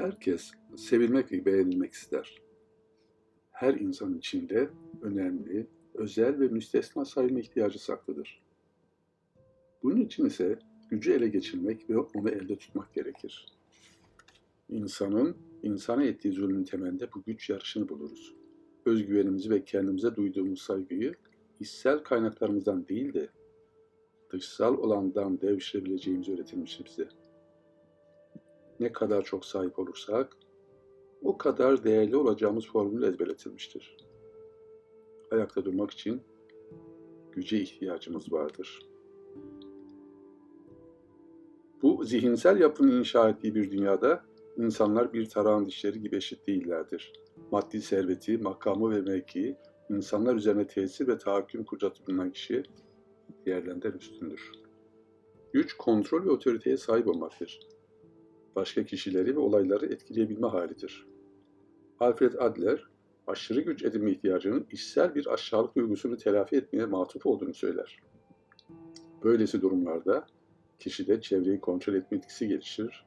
Herkes sevilmek ve beğenilmek ister. Her insan içinde önemli, özel ve müstesna sayılma ihtiyacı saklıdır. Bunun için ise gücü ele geçirmek ve onu elde tutmak gerekir. İnsanın insana ettiği zulmün temelinde bu güç yarışını buluruz. Özgüvenimizi ve kendimize duyduğumuz saygıyı içsel kaynaklarımızdan değil de dışsal olandan devşirebileceğimiz öğretilmiştir bize. Ne kadar çok sahip olursak o kadar değerli olacağımız formülü ezberletilmiştir. Ayakta durmak için güce ihtiyacımız vardır. Bu zihinsel yapının inşa ettiği bir dünyada insanlar bir tarağın dişleri gibi eşit değillerdir. Maddi serveti, makamı ve mevkii, insanlar üzerine tesir ve tahakküm kudreti bulunan kişi diğerlerinden üstündür. Güç, kontrol ve otoriteye sahip olmaktır. Başka kişileri ve olayları etkileyebilme halidir. Alfred Adler, aşırı güç edinme ihtiyacının içsel bir aşağılık duygusunu telafi etmeye matuf olduğunu söyler. Böylesi durumlarda kişide çevreyi kontrol etme etkisi gelişir.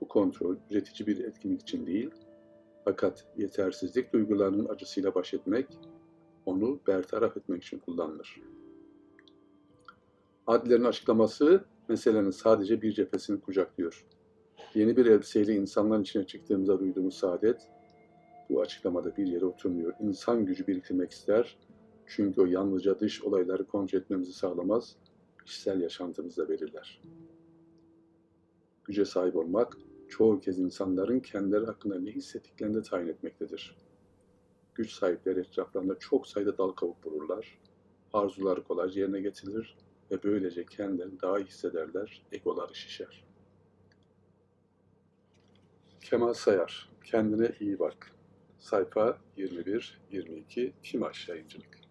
Bu kontrol üretici bir etkinlik için değil, fakat yetersizlik duygularının acısıyla baş etmek, onu bertaraf etmek için kullanılır. Adler'in açıklaması meselenin sadece bir cephesini kucaklıyor. Yeni bir elbiseyle insanların içine çıktığımızda duyduğumuz saadet, bu açıklamada bir yere oturmuyor. İnsan gücü biriktirmek ister, çünkü o yalnızca dış olayları kontrol etmemizi sağlamaz, kişisel yaşantımızda belirler. Güce sahip olmak, çoğu kez insanların kendileri hakkında ne hissettiklerini de tayin etmektedir. Güç sahipleri etraflarında çok sayıda dal kavuk bulurlar, arzuları kolayca yerine getirilir ve böylece kendilerini daha iyi hissederler, egoları şişer. Kemal Sayar, kendine iyi bak. Sayfa 21-22 Kim Aşağı İncilik.